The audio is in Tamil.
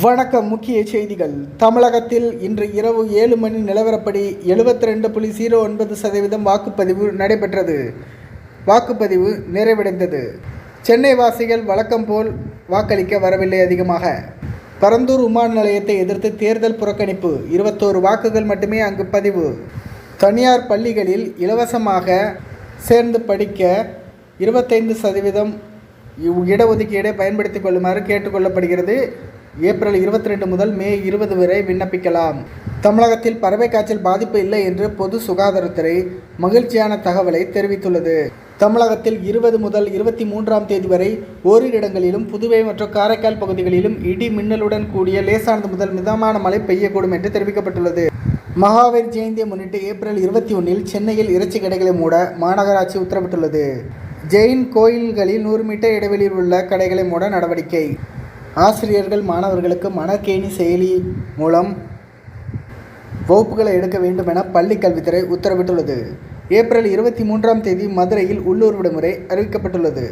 வணக்கம் முக்கிய செய்திகள். தமிழகத்தில் இன்று இரவு ஏழு மணி நிலவரப்படி எழுபத்தி ரெண்டு புள்ளி ஜீரோ ஒன்பது சதவீதம் வாக்குப்பதிவு நடைபெற்றது. வாக்குப்பதிவு நிறைவடைந்தது. சென்னை வாசிகள் வழக்கம் போல் வாக்களிக்க வரவில்லை அதிகமாக. பரந்தூர் விமான நிலையத்தை எதிர்த்து தேர்தல் புறக்கணிப்பு. இருபத்தோரு வாக்குகள் மட்டுமே அங்கு பதிவு. தனியார் பள்ளிகளில் இலவசமாக சேர்ந்து படிக்க இருபத்தைந்து சதவீதம் இவ் இடஒதுக்கீடை பயன்படுத்திக் கொள்ளுமாறு கேட்டுக்கொள்ளப்படுகிறது ஏப்ரல் இருபத்தி ரெண்டு முதல் மே இருபது வரை விண்ணப்பிக்கலாம். தமிழகத்தில் பறவை காய்ச்சல் பாதிப்பு இல்லை என்று பொது சுகாதாரத்துறை மகிழ்ச்சியான தகவலை தெரிவித்துள்ளது. தமிழகத்தில் இருபது முதல் இருபத்தி மூன்றாம் தேதி வரை ஓரிரு இடங்களிலும் புதுவை மற்றும் காரைக்கால் பகுதிகளிலும் இடி மின்னலுடன் கூடிய லேசானது முதல் மிதமான மழை பெய்யக்கூடும் என்று தெரிவிக்கப்பட்டுள்ளது. மகாவீர் ஜெயந்தியை முன்னிட்டு ஏப்ரல் இருபத்தி ஒன்றில் சென்னையில் இறைச்சி கடைகளை மூட மாநகராட்சி உத்தரவிட்டுள்ளது. ஜெயின் கோயில்களில் நூறு மீட்டர் இடைவெளியில் உள்ள கடைகளை மூட நடவடிக்கை. ஆசிரியர்கள் மாணவர்களுக்கு மணக்கேணி செயலி மூலம் வகுப்புகளை எடுக்க வேண்டும் என பள்ளிக் கல்வித்துறை உத்தரவிட்டுள்ளது. ஏப்ரல் இருபத்தி மூன்றாம் தேதி மதுரையில் உள்ளூர் விடுமுறை அறிவிக்கப்பட்டுள்ளது.